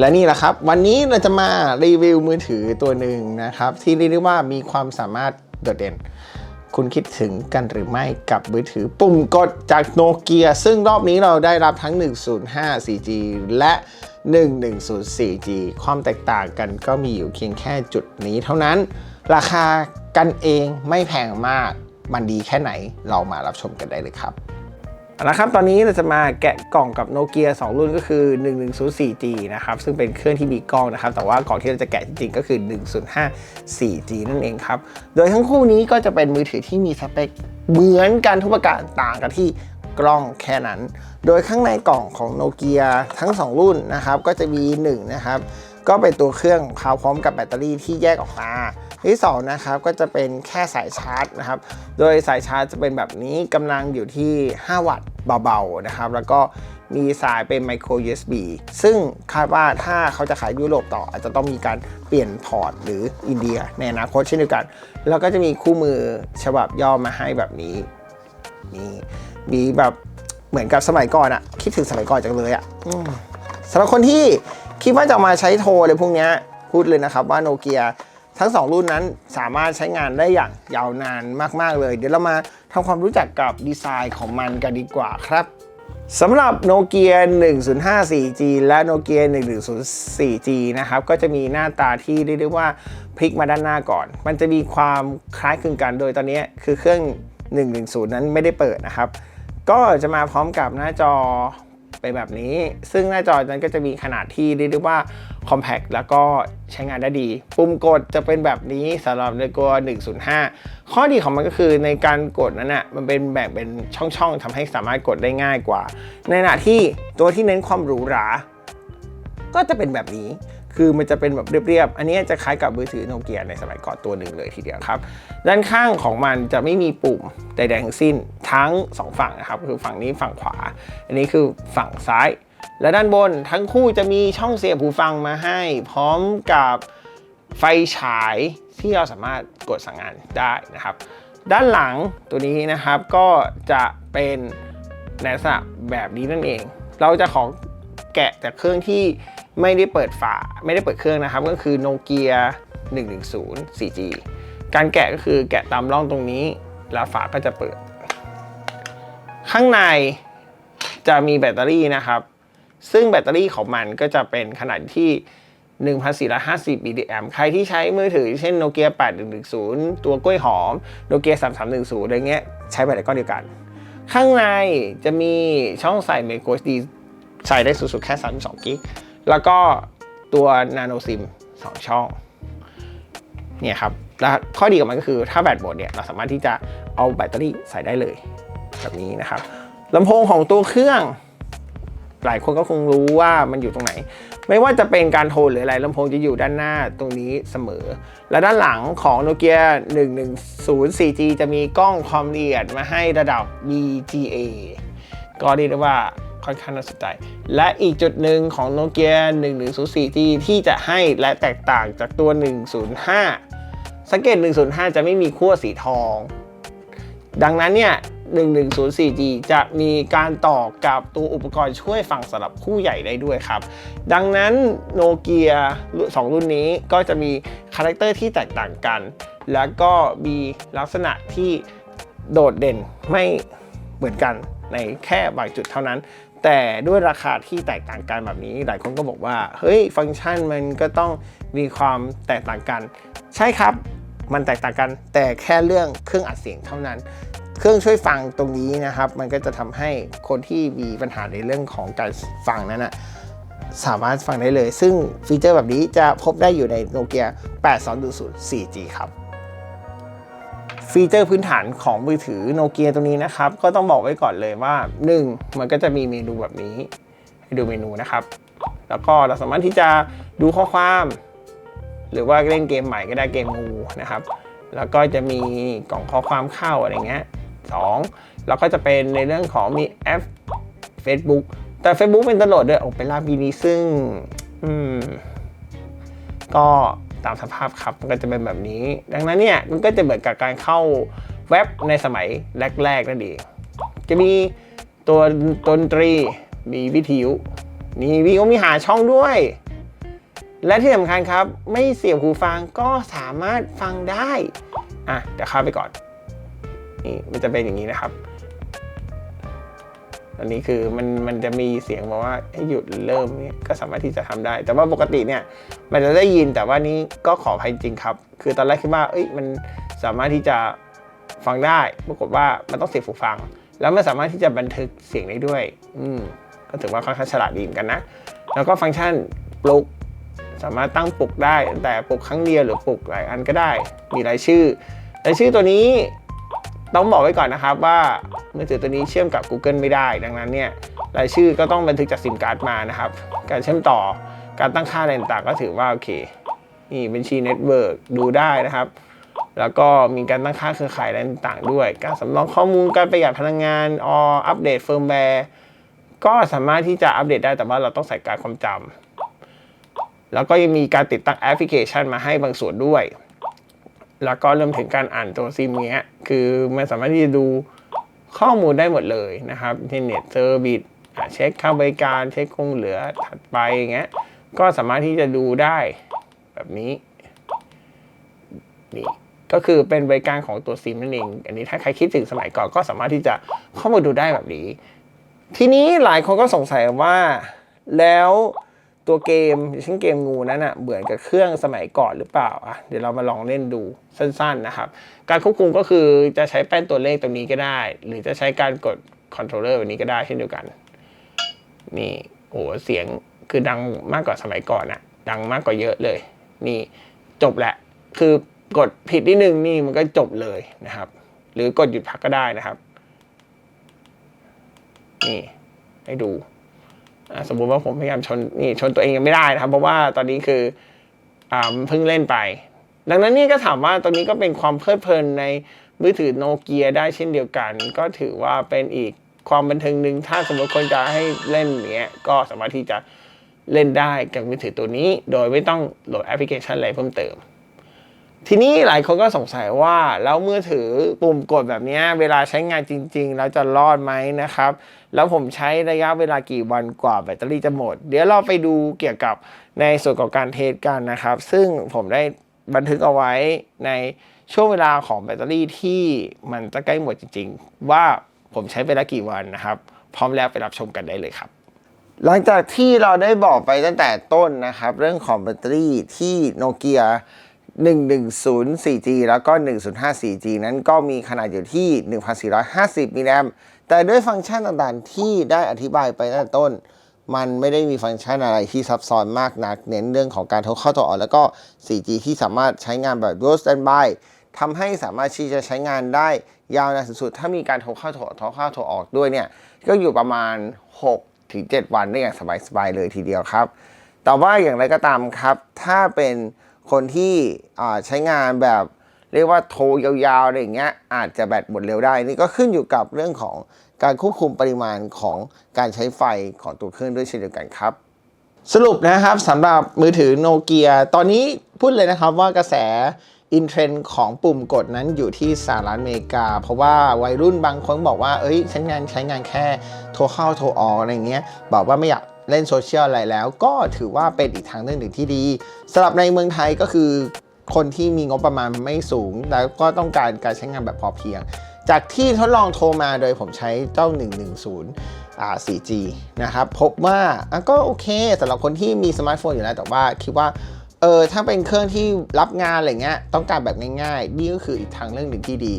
และนี่แหละครับ วันนี้เราจะมารีวิวมือถือตัวหนึ่งนะครับ ที่เรียกได้ว่ามีความสามารถโดดเด่น คุณคิดถึงกันหรือไม่กับมือถือปุ่มกดจากโนเกียซึ่งรอบนี้เราได้รับทั้ง 105 4G และ 110 4G ความแตกต่างกันก็มีอยู่เพียงแค่จุดนี้เท่านั้น ราคากันเองไม่แพงมากมันดีแค่ไหนเรามารับชมกันได้เลยครับ เอาละครับ ตอนนี้เราจะมาแกะกล่องกับโนเกีย2 รุ่นก็คือ 110 4G นะครับ ซึ่งเป็นเครื่องที่มีกล้องนะครับ แต่ว่ากล่องที่เราจะแกะจริงๆ ก็คือ 105 4G นั่นเองครับ โดยทั้งคู่นี้ก็จะเป็นมือถือที่มีสเปคเหมือนกันทุกประการต่างกันที่กล้องแค่นั้น โดยข้างในกล่องของโนเกียทั้ง 2 รุ่นนะครับ ก็จะมี1นะครับ ก็เป็นตัวเครื่องพาวพร้อมกับแบตเตอรี่ที่แยกออกมา ที่สองนะครับก็จะเป็นแค่สายชาร์จนะครับ โดยสายชาร์จจะเป็นแบบนี้กำลังอยู่ที่ 5 วัตต์เบาๆนะครับ แล้วก็มีสายเป็น micro USB ซึ่งคาดว่าถ้าเขาจะขายยุโรปต่อ อาจจะต้องมีการเปลี่ยนพอร์ตหรืออินเดียในอนาคตเช่นเดียวกัน แล้วก็จะมีคู่มือฉบับย่อมาให้แบบนี้นี่มีแบบเหมือนกับสมัยก่อนอะคิดถึงสมัยก่อนจังเลยอะอสำหรับคนที่คิดว่าจะมาใช้โทรอะไรพวกนี้พูดเลยนะครับว่าโนเกีย ทั้ง 2 รุ่นนั้นสามารถใช้งานได้อย่างยาวนานมาก ๆ เลย เดี๋ยวเรามาทำความรู้จักกับดีไซน์ของมันกันดีกว่าครับสำหรับโนเกีย 105 4G และโนเกีย 110 4G นะครับ ก็จะมีหน้าตาที่เรียกได้ว่าพลิกมาด้านหน้าก่อน มันจะมีความคล้ายคลึงกันโดยตอนนี้คือเครื่อง 110 นั้นไม่ได้เปิดนะครับ ก็จะมาพร้อมกับหน้าจอ ไปแบบนี้ ซึ่งหน้าจอนั้นก็จะมีขนาดที่เรียกได้ว่า compact แล้วก็ใช้งานได้ดี ปุ่มกดจะเป็นแบบนี้สำหรับในตัว 105 ข้อดีของมันก็คือในการกดนั้นอะมันเป็นแบ่งเป็นช่องๆทำให้สามารถกดได้ง่ายกว่า ในขณะที่ตัวที่เน้นความหรูหรา ก็จะเป็นแบบนี้ คือมันจะเป็นแบบเรียบๆ อันนี้จะคล้ายกับมือถือโนเกียในสมัยก่อนตัวหนึ่งเลยทีเดียวครับ ด้านข้างของมันจะไม่มีปุ่มใดๆทั้งสิ้นทั้ง 2 ฝั่งนะครับ คือฝั่งนี้ฝั่งขวา อันนี้คือฝั่งซ้าย และด้านบนทั้งคู่จะมีช่องเสียบหูฟังมาให้ พร้อมกับไฟฉายที่เราสามารถกดสั่งงานได้นะครับ ด้านหลังตัวนี้นะครับก็จะเป็นในลักษณะแบบนี้นั่นเอง เราจะขอแกะจากเครื่องที่ ไม่ได้เปิดฝาไม่ได้เปิดเครื่องนะครับ ก็คือโนเกีย110 4G การแกะก็คือแกะตามร่องตรงนี้ แล้วฝาก็จะเปิด ข้างในจะมีแบตเตอรี่นะครับ ซึ่งแบตเตอรี่ของมันก็จะเป็นขนาดที่1,450 mAh ใครที่ใช้มือถือ เช่นโนเกีย8110 ตัวกล้วยหอมโนเกีย3310 อะไรเงี้ย ใช้แบตเตอรี่ก้อนเดียวกัน ข้างในจะมีช่องใส่ micro SD ใส่ได้สูงสุดแค่32กิก แล้วก็ตัว nano sim 2 ช่องเนี่ยครับแล้วข้อดีของมันก็คือถ้าแบตหมดเนี่ยเราสามารถที่จะเอาแบตเตอรี่ใส่ได้เลยแบบนี้นะครับลำโพงของตัวเครื่องหลายคนก็คงรู้ว่ามันอยู่ตรงไหน ไม่ว่าจะเป็นการโทรหรืออะไรลำโพงจะอยู่ด้านหน้าตรงนี้เสมอ และด้านหลังของ Nokia 110 4G จะมีกล้องความละเอียดมาให้ระดับ VGA ก็เรียกได้ว่า ค่อนข้างน่าสนใจ และอีกจุดหนึ่งของ Nokia 110 4G ที่จะให้และแตกต่างจากตัว 105 สังเกต 105 จะไม่มีขั้วสีทอง ดังนั้นเนี่ย110 4G จะมีการต่อกับตัวอุปกรณ์ช่วยฟังสำหรับผู้ใหญ่ได้ด้วยครับ ดังนั้นโนเกียสองรุ่นนี้ก็จะมีคาแรคเตอร์ที่แตกต่างกัน แล้วก็มีลักษณะที่โดดเด่นไม่เหมือนกันในแค่บางจุดเท่านั้น แต่ด้วยราคาที่แตกต่างกันแบบนี้ หลายคนก็บอกว่า เฮ้ยฟังก์ชันมันก็ต้องมีความแตกต่างกัน ใช่ครับ มันแตกต่างกัน แต่แค่เรื่องเครื่องอัดเสียงเท่านั้น เครื่องช่วยฟังตรงนี้นะครับ มันก็จะทำให้คนที่มีปัญหาในเรื่องของการฟังนั้นนะสามารถฟังได้เลย ซึ่งฟีเจอร์แบบนี้จะพบได้อยู่ในโนเกีย8 2 0 4G ครับ ฟีเจอร์พื้นฐานของมือถือโนเกียตัวนี้นะครับ ก็ต้องบอกไว้ก่อนเลยว่า 1. มันก็จะมีเมนูแบบนี้ ให้ดูเมนูนะครับ แล้วก็เราสามารถที่จะดูข้อความ หรือว่าเล่นเกมใหม่ก็ได้เกมงูนะครับ แล้วก็จะมีกล่องข้อความเข้าอะไรเงี้ยสองแล้วก็จะเป็นในเรื่องของมีแอป Facebook แต่ Facebook เป็นตลอดด้วยโอเปร่าปีนี้ซึ่ง อืม ก็ ตามสภาพครับมันก็จะเป็นแบบนี้ ดังนั้นเนี่ยมันก็จะเหมือนกับการเข้าเว็บในสมัยแรกๆนั่นเองจะมีตัวดนตรีมีวิทยุมีวิวมีหาช่องด้วย และที่สำคัญครับ ไม่เสียบหูฟังก็สามารถฟังได้อะเดี๋ยวเข้าไปก่อนนี่มันจะเป็นอย่างนี้นะครับ อันนี้คือมันมันจะมีเสียงบอกว่าให้หยุดหรือเริ่มเนี่ยก็สามารถที่จะทำได้ แต่ว่าปกติเนี่ยมันจะได้ยินแต่ว่านี้ก็ขออภัยจริงครับ คือตอนแรกคิดว่าเอ้ยมันสามารถที่จะฟังได้ปรากฏว่ามันต้องเสียบหูฟัง แล้วมันสามารถที่จะบันทึกเสียงได้ด้วย อืมก็ถือว่าค่อนข้างฉลาดดีเหมือนกันนะ แล้วก็ฟังก์ชันปลุกสามารถตั้งปลุกได้ แต่ปลุกครั้งเดียวหรือปลุกหลายอันก็ได้ มีรายชื่อรายชื่อตัวนี้ต้องบอกไว้ก่อนนะครับว่า มือถือตัวนี้เชื่อมกับ Google ไม่ได้ ดังนั้นเนี่ยรายชื่อก็ต้องบันทึกจากซิมการ์ดมานะครับ การเชื่อมต่อการตั้งค่าอะไรต่างก็ถือว่าโอเคนี่บัญชีเน็ตเวิร์กดูได้นะครับ แล้วก็มีการตั้งค่าเครือข่ายอะไรต่างด้วย การสำรองข้อมูลการประหยัดพลังงานออัปเดตเฟิร์มแวร์ก็สามารถที่จะอัปเดตได้แต่ว่าเราต้องใส่การความจำแล้วก็ยังมีการติดตั้งแอปพลิเคชันมาให้บางส่วนด้วย แล้วก็เริ่มถึงการอ่านตัวซิมเนี้ยคือมันสามารถที่จะดู ข้อมูลได้หมดเลยนะครับเทนเน็ตเซอร์วิสเช็คค่าบริการเช็คคงเหลือถัดไปอย่างเงี้ยก็สามารถที่จะดูได้แบบนี้นี่ก็คือเป็นบริการของตัวซิมนั่นเอง อันนี้ถ้าใครคิดถึงสมัยก่อนก็สามารถที่จะเข้ามาดูได้แบบนี้ ทีนี้หลายคนก็สงสัยว่าแล้ว ตัวเกมเช่นเกมงูนั้นอะเหมือนกับเครื่องสมัยก่อนหรือเปล่าอะเดี๋ยวเรามาลองเล่นดูสั้นๆนะครับ การควบคุมก็คือจะใช้แป้นตัวเลขตรงนี้ก็ได้ หรือจะใช้การกดคอนโทรลเลอร์แบบนี้ก็ได้เช่นเดียวกัน นี่โอ้โหเสียงคือดังมากกว่าสมัยก่อนอะดังมากกว่าเยอะเลย นี่จบแหละคือกดผิดนิดนึงนี่มันก็จบเลยนะครับ หรือกดหยุดพักก็ได้นะครับ นี่ให้ดู สมมุติว่าผมพยายามชนนี่ชนตัวเองยังไม่ได้นะครับ เพราะว่าตอนนี้คืออเพิ่งเล่นไป ดังนั้นนี่ก็ถามว่าตอนนี้ก็เป็นความเพลิดเพลินในมือถือโนเกียได้เช่นเดียวกัน ก็ถือว่าเป็นอีกความบันเทิงหนึ่งถ้าสมมติคนจะให้เล่นอย่างเงี้ยก็สามารถที่จะเล่นได้กับมือถือตัวนี้ โดยไม่ต้องโหลดแอปพลิเคชันอะไรเพิ่มเติม ทีนี้หลายคนก็สงสัยว่าแล้วมือถือปุ่มกดแบบนี้เวลาใช้งานจริง ๆ แล้วจะรอดไหมนะครับ แล้วผมใช้ระยะเวลากี่วันกว่าแบตเตอรี่จะหมด เดี๋ยวเราไปดูเกี่ยวกับในส่วนของการเทสกันนะครับ ซึ่งผมได้บันทึกเอาไว้ในช่วงเวลาของแบตเตอรี่ที่มันจะใกล้หมดจริง ๆ ว่าผมใช้ไปแล้วกี่วันนะครับ พร้อมแล้วไปรับชมกันได้เลยครับหลังจากที่เราได้บอกไปตั้งแต่ต้นนะครับ เรื่องของแบตเตอรี่ที่โนเกีย 110 4G แล้วก็ 105 4G นั้นก็มีขนาดอยู่ที่ 1450 มิลลิแอมป์แต่ด้วยฟังก์ชันต่างๆ ที่ได้อธิบายไปตั้งต้น มันไม่ได้มีฟังก์ชันอะไรที่ซับซ้อนมากนัก เน้นเรื่องของการโทรเข้าโทรออกแล้วก็ 4G ที่สามารถใช้งานแบบ dual standby ทำให้สามารถที่จะใช้งานได้ยาวนานสุดๆ ถ้ามีการโทรเข้าโทรออกโทรเข้าโทรออกด้วยเนี่ย ก็อยู่ประมาณ 6 ถึง 7 วันได้อย่างสบายๆ เลยทีเดียวครับ แต่ว่าอย่างไรก็ตามครับ ถ้าเป็น คนที่ใช้งานแบบเรียกว่าโทรยาวๆอะไรอย่างเงี้ยอาจจะแบตหมดเร็วได้ นี่ก็ขึ้นอยู่กับเรื่องของการควบคุมปริมาณของการใช้ไฟของตัวเครื่องด้วยเช่นเดียวกันครับ สรุปนะครับสำหรับมือถือโนเกียตอนนี้พูดเลยนะครับว่ากระแสอินเทรนด์ของปุ่มกดนั้นอยู่ที่สหรัฐอเมริกา เพราะว่าวัยรุ่นบางคนบอกว่า เอ้ยใช้งานใช้งานแค่โทรเข้าโทรออกอะไรเงี้ย บอกว่าไม่อยาก เล่นโซเชียลอะไรแล้ว ก็ถือว่าเป็นอีกทางเลือกหนึ่งที่ดีสำหรับในเมืองไทยก็คือ คนที่มีงบประมาณไม่สูง แล้วก็ต้องการการใช้งานแบบพอเพียง จากที่ทดลองโทรมาโดยผมใช้เจ้า 110อ่า 4G นะครับพบว่าก็โอเคสำหรับคนที่มีสมาร์ทโฟนอยู่แล้วแต่ว่าคิดว่าเออถ้าเป็นเครื่องที่รับงานอะไรเงี้ยต้องการแบบง่ายๆ นี่ก็คืออีกทางเรื่องหนึ่งที่ดี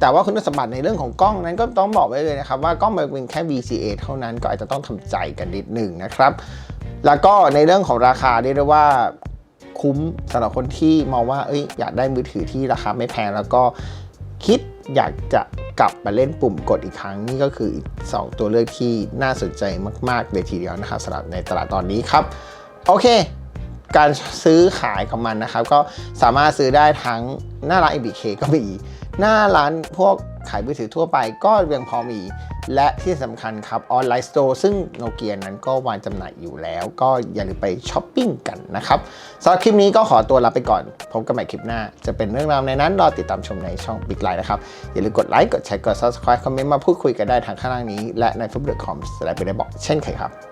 แต่ว่าคุณสมบัติในเรื่องของกล้องนั้นก็ต้องบอกไว้เลยนะครับว่ากล้องมันเป็นแค่ VGA เท่านั้นก็อาจจะต้องทำใจกันนิดหนึ่งนะครับ แล้วก็ในเรื่องของราคาเรียกได้ว่าคุ้มสำหรับคนที่มองว่าเอ้ยอยากได้มือถือที่ราคาไม่แพงแล้วก็คิดอยากจะกลับมาเล่นปุ่มกดอีกครั้งนี่ก็คืออีก 2 ตัวเลือกที่น่าสนใจมากๆเลยทีเดียวนะครับสำหรับในตลาดตอนนี้ครับ โอเค การซื้อขายของมันนะครับ ก็สามารถซื้อได้ทั้งหน้าร้าน ABK ก็มี หน้าร้านพวกขายมือถือทั่วไปก็ยังพอมี และที่สำคัญครับออนไลน์สโตร์ซึ่งโนเกียนั้นก็วางจำหน่ายอยู่แล้ว ก็อย่าลืมไปช้อปปิ้งกันนะครับสำหรับคลิปนี้ก็ขอตัวลาไปก่อน พบกันใหม่คลิปหน้า จะเป็นเรื่องราวในนั้น รอติดตามชมในช่อง Big Line นะครับ อย่าลืมกดไลค์กดแชร์กด Subscribe คอมเมนต์มาพูดคุยกันได้ทางข้างล่างนี้ และใน f u b l e c o m สไลด์ไปได้บอกเช่นเคยครับ